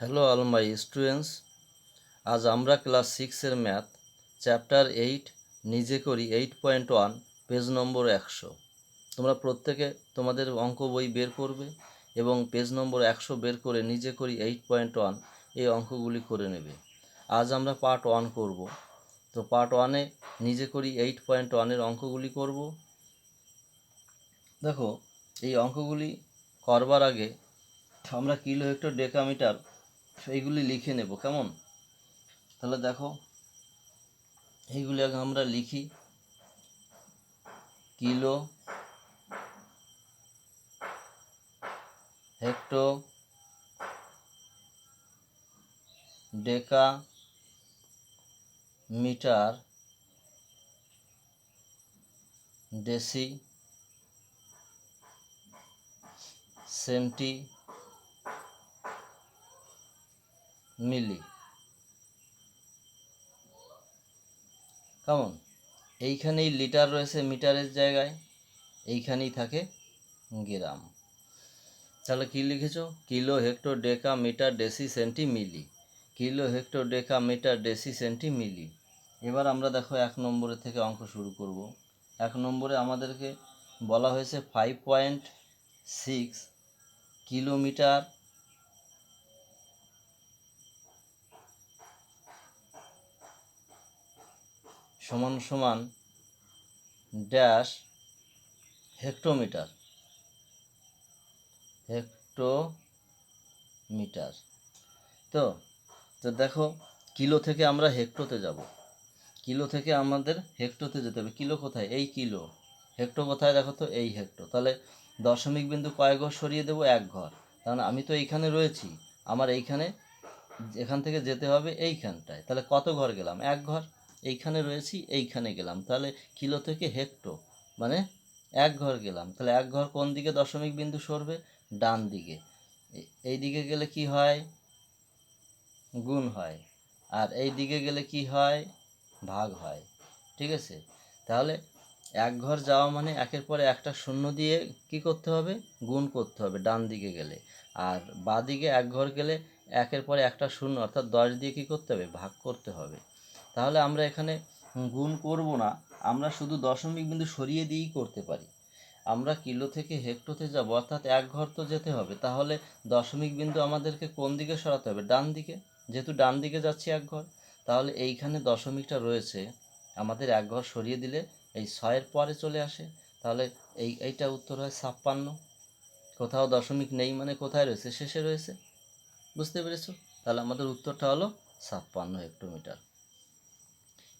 Hello all my students আজ আমরা class সিক্সের ম্যাথ চ্যাপ্টার এইট নিজে করি eight point one page number একশো। তোমরা প্রত্যেকে তোমাদের অঙ্ক বই বের করবে এবং পেজ নম্বর একশো বের করে নিজে করি এইট পয়েন্ট ওয়ান এই অঙ্কগুলি করে নেবে। আজ আমরা পার্ট ওয়ান করব। তো পার্ট ওয়ানে নিজে করি এইট পয়েন্ট ওয়ানের অঙ্কগুলি করব। দেখো, এই অঙ্কগুলি করবার আগে আমরা কিলো হেক্টর ডেকামিটার এইগুলি লিখে নেব, কেমন? তাহলে দেখো, এইগুলি আগে আমরা লিখি। Kilo, hecto, deca, metre, deci, centi milli. কেমন এইখানেই লিটার রয়েছে মিটারের জায়গায়, এইখানেই থাকে গ্রাম। তাহলে কী লিখেছ? Kilo hectare deca metre deci centi milli kilo hectare deca metre deci centi milli এবার আমরা দেখো এক নম্বরের থেকে অঙ্ক শুরু করব। এক নম্বরে আমাদেরকে বলা হয়েছে ফাইভ পয়েন্ট সিক্স কিলোমিটার সমান সমান ড্যাশ হেক্টোমিটার হেক্টোমিটার তো তো দেখো কিলো থেকে আমরা হেক্টোতে যাব। কিলো থেকে আমাদের হেক্টোতে যেতে হবে। কিলো কোথায়? এই কিলো হেক্টো কোথায়? দেখো তো, এই হেক্টো তাহলে দশমিক বিন্দু কয় ঘর সরিয়ে দেবো? এক ঘর। কারণ আমি তো এইখানে রয়েছি। আমার এইখানে, এখান থেকে যেতে হবে এইখানটায়। তাহলে কত ঘর গেলাম? এক ঘর। এইখানে রয়েছি, এইখানে গেলাম। তাহলে কিলো থেকে হেক্টো মানে এক ঘর গেলাম। তাহলে এক ঘর কোন দিকে দশমিক বিন্দু সরবে? ডান দিকে। এই দিকে গেলে কি হয়? গুণ হয়। আর এই দিকে গেলে কি হয়? ভাগ হয়। ঠিক আছে? তাহলে এক ঘর যাওয়া মানে একের পরে একটা শূন্য দিয়ে কি করতে হবে? গুণ করতে হবে ডান দিকে গেলে। আর বাঁ দিকে এক ঘর গেলে একের পরে একটা শূন্য, অর্থাৎ দশ দিয়ে কি করতে হবে? ভাগ করতে হবে। তাহলে আমরা এখানে গুণ করব না। আমরা শুধু দশমিক বিন্দু সরিয়ে দিয়েই করতে পারি। আমরা কিলো থেকে হেক্টোতে যাব, অর্থাৎ এক ঘর তো যেতে হবে। তাহলে দশমিক বিন্দু আমাদেরকে কোন দিকে সরাতে হবে? ডান দিকে। যেহেতু ডান দিকে যাচ্ছি এক ঘর, তাহলে এইখানে দশমিকটা রয়েছে। আমাদের এক ঘর সরিয়ে দিলে এই ছয়ের পরে চলে আসে। তাহলে এই, এইটা উত্তর হয় ছাপ্পান্ন। কোথাও দশমিক নেই মানে কোথায় রয়েছে? শেষে রয়েছে। বুঝতে পেরেছ? তাহলে আমাদের উত্তরটা হলো ছাপ্পান্ন হেক্টোমিটার।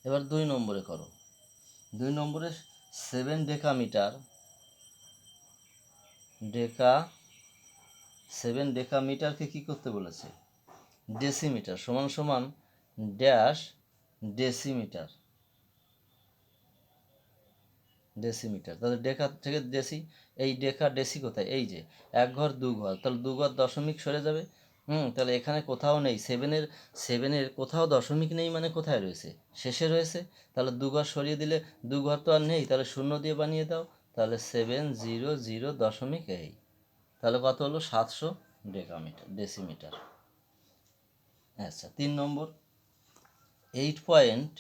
এবার দুই নম্বরে করো। দুই নম্বরে সেভেন ডেকামিটার ডেকা সেভেন ডেকামিটারকে কি করতে বলেছে? ডেসিমিটার সমান সমান ড্যাশ ডেসিমিটার ডেসিমিটার তাহলে ডেকা থেকে ডেসি এই ডেকা ডেসি কোথায়? এই যে, এক ঘর, দু ঘর, তাহলে দু ঘর দশমিক সরে যাবে। হুম, তাহলে এখানে কোথাও নেই। সেভেনের সেভেনের কোথাও দশমিক নেই মানে কোথায় রয়েছে? শেষে রয়েছে। তাহলে দু ঘর সরিয়ে দিলে দু ঘর তো আর নেই। তাহলে শূন্য দিয়ে বানিয়ে দাও। তাহলে সেভেন জিরো জিরো দশমিক এই। তাহলে কত হলো? সাতশো ডেকামিটার ডেসিমিটার আচ্ছা তিন number. Eight point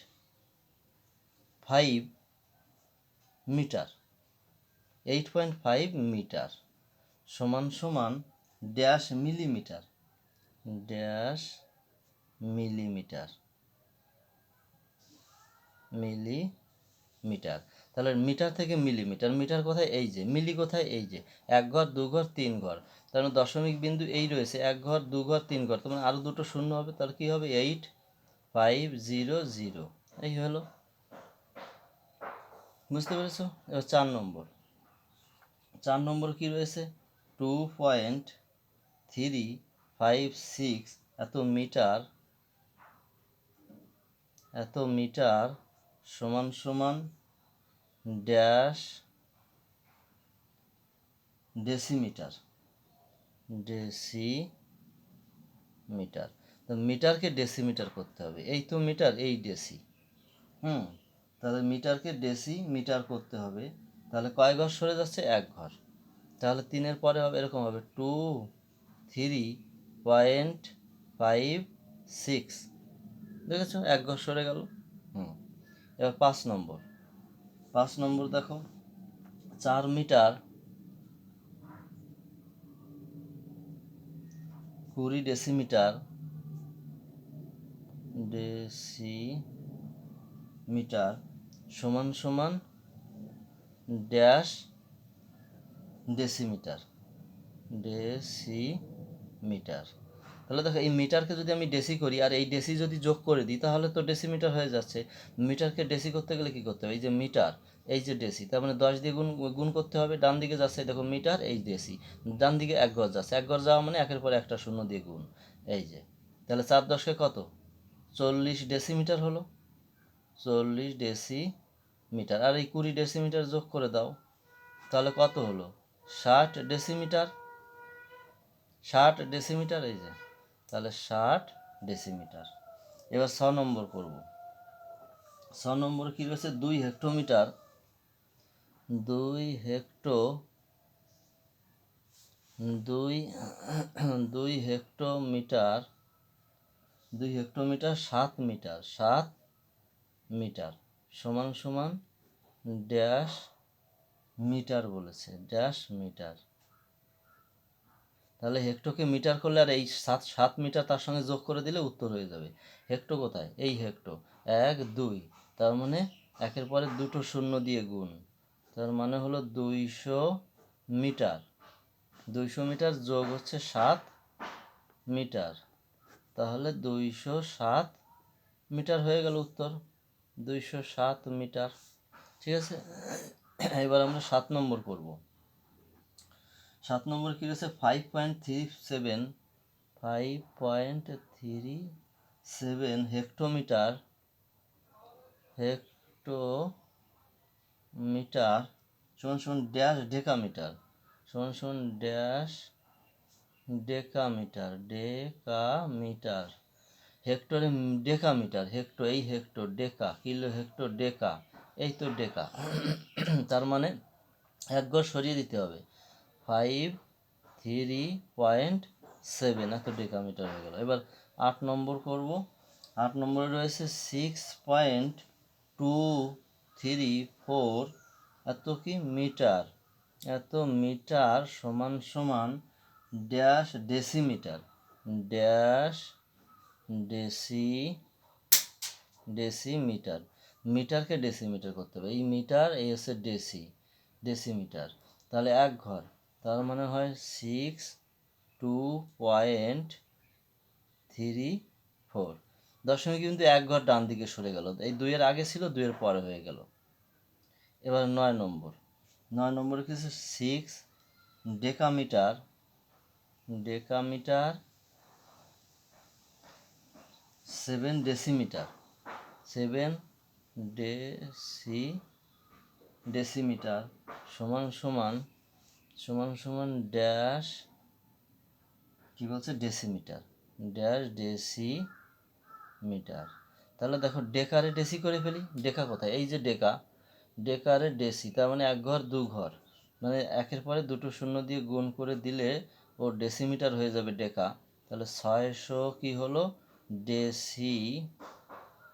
five metre. Eight point five metre সমান সমান dash millimetre dash millimetre. Millimetre. তাহলে মিটার থেকে মিলিমিটার। মিটার কোথায়? এই যে। মিলি কোথায়? এই যে। এক ঘর, দু ঘর, তিন ঘর। তার মানে দশমিক বিন্দু এই রয়েছে। এক ঘর, দু ঘর, তিন ঘর। তার মানে আরও দুটো শূন্য হবে। তাহলে কী হবে? Eight, five, zero zero. এই হলো। বুঝতে পেরেছ? এবার চার নম্বর। চার নম্বর কি রয়েছে? Two point three five six এত মিটার এত মিটার সমান সমান ড্যাশ ডেসিমিটার ডেসিমিটার। তো মিটারকে ডেসিমিটার করতে হবে। এই তো মিটার, এই ডেসি। হুম, তাহলে মিটারকে ডেসি মিটার করতে হবে। তাহলে কয় ঘর সরে যাচ্ছে? এক ঘর। তাহলে তিনের পরে হবে, এরকম হবে। Two, three point five six দেখেছ? এক ঘর সরে গেল। হুম। এবার পাঁচ নম্বর। পাঁচ নম্বর দেখো। চার মিটার কুড়ি ডেসিমিটার ডেসিমিটার সমান সমান ড্যাশ ডেসিমিটার। ডেসিমিটার তাহলে দেখো, এই মিটারকে যদি আমি ডেসি করি, আর এই ডেসি যদি যোগ করে দিই, তাহলে তো ডেসিমিটার হয়ে যাচ্ছে। মিটারকে ডেসি করতে গেলে কি করতে হবে? এই যে মিটার, এই যে ডেসি, তার মানে দশ দিয়ে গুণ গুণ করতে হবে। ডান দিকে যাচ্ছে, দেখো মিটার, এই ডেসি। ডান দিকে এক গজ যাচ্ছে, এক গজ যাওয়া মানে একের পর একটা শূন্য দিয়ে গুণ। এই যে, তাহলে চার দশকে কত? চল্লিশ ডেসিমিটার হলো। চল্লিশ ডেসি মিটার আর এই কুড়ি ডেসিমিটার যোগ করে দাও, তাহলে কত হলো? ষাট ডেসিমিটার। ষাট ডেসিমিটার এই যে, তাহলে ষাট ডেসিমিটার। এবার ছ নম্বর করব। ছ নম্বর কী রয়েছে? দুই হেক্টোমিটার। দুই হেক্টো, দুই দুই হেক্টোমিটার দুই হেক্টোমিটার সাত মিটার সাত মিটার সমান সমান ড্যাশ মিটার বলেছে, ড্যাশ মিটার। তাহলে হেক্টোকে মিটার করলে আর এই সাত সাত মিটার তার সঙ্গে যোগ করে দিলে উত্তর হয়ে যাবে। হেক্টো কোথায়? এই হেক্টো। এক, দুই। তার মানে একের পরে দুটো শূন্য দিয়ে গুণ। তার মানে হলো দুইশো মিটার। দুইশো মিটার যোগ হচ্ছে সাত মিটার। তাহলে দুইশো সাত মিটার হয়ে গেল উত্তর। দুইশো সাত মিটার। ঠিক আছে? এবার আমরা সাত নম্বর করব। সাত নম্বর কী রয়েছে? Five point three seven five point three seven hectometre hectometre সমান সমান ড্যাশ ডেকামিটার সমান সমান ড্যাশ ডেকামিটার ডেকামিটার হেক্টরে ডেকামিটার হেক্টো এই hectare deca kilo hectare deca এই তো ডেকা তার মানে এক সরিয়ে দিতে হবে। Five, three point seven. এত ডেকামিটার হয়ে গেল। এবার আট নম্বর করব। আট নম্বরে রয়েছে six point two three four. এত কি মিটার? এত মিটার সমান সমান dash decimetre. Dash deci, decimetre. মিটারকে decimetre করতে হবে। এই মিটার, এই হচ্ছে ডেসি, ডেসিমিটার। তাহলে এক ঘর। তার মানে হয় six two point three four দশমিক কিন্তু এক ঘর ডান দিকে সরে গেল। এই দুইয়ের আগে ছিল, দুইয়ের পরে হয়ে গেল। এবার নয় নম্বর। নয় নম্বরে কিছু six decametre decametre seven decimetre seven deci decimetre সমান সমান সমান সমান ড্যাশ কী বলছে? ডেসিমিটার ড্যাশ ডেসি মিটার তাহলে দেখো, ডেকারে ডেসি করে ফেলি। ডেকা কোথায়? এই যে ডেকা, ডেকারে ডেসি তার মানে এক ঘর, দু ঘর। মানে একের পরে দুটো শূন্য দিয়ে গুণ করে দিলে ও ডেসিমিটার হয়ে যাবে ডেকা। তাহলে ছয়শো কি হলো? ডেসি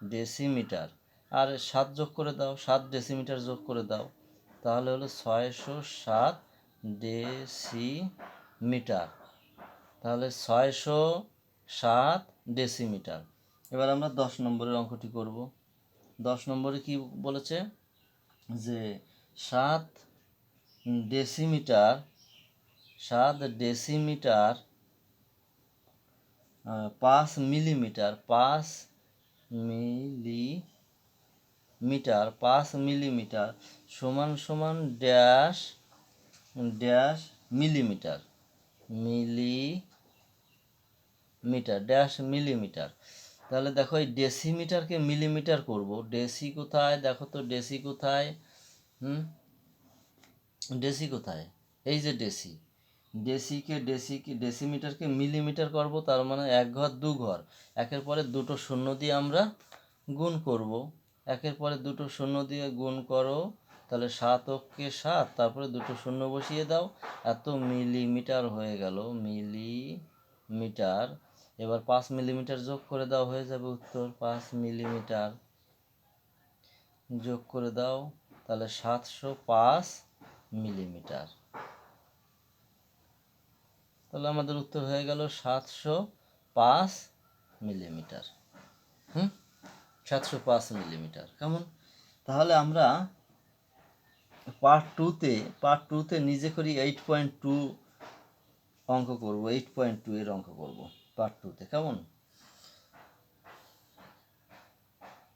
ডেসিমিটার আর সাত যোগ করে দাও, সাত ডেসিমিটার যোগ করে দাও। তাহলে হলো ছয়শো সাত ডেসিমিটার তাহলে ছয়শো সাত ডেসিমিটার। এবার আমরা দশ নম্বরের অঙ্কটি করব। দশ নম্বরে কি বলেছে? যে সাত ডেসিমিটার সাত ডেসিমিটার পাঁচ মিলিমিটার পাঁচ মিলিমিটার পাঁচ মিলিমিটার সমান সমান dash dash millimetre. Millimetre dash millimetre. তাহলে দেখো এই ডেসিমিটারকে মিলিমিটার করব। ডেসি কোথায়? দেখো তো ডেসি কোথায়? হুম? ডেসি কোথায়? এই যে ডেসি। ডেসিকে ডেসিকে ডেসিমিটারকে মিলিমিটার করব, তার মানে এক ঘর, দু ঘর। একের পরে দুটো শূন্য দিয়ে আমরা গুণ করব। একের পরে দুটো শূন্য দিয়ে গুণ করো। তাহলে সাত অক্ষে সাত, তারপরে দুটো শূন্য বসিয়ে দাও। এত মিলিমিটার হয়ে গেল, মিলিমিটার। এবার পাঁচ মিলিমিটার যোগ করে দাও, হয়ে যাবে উত্তর। পাঁচ মিলিমিটার যোগ করে দাও, তাহলে সাতশো পাঁচ মিলিমিটার। তাহলে আমাদের উত্তর হয়ে গেল সাতশো পাঁচ মিলিমিটার। হুম? সাতশো পাঁচ মিলিমিটার, কেমন? তাহলে আমরা পার্ট টুতে পার্ট টুতে নিজে করি এইট পয়েন্ট টু অঙ্ক করব এইট পয়েন্ট টু এর অঙ্ক করব পার্ট টুতে কেমন?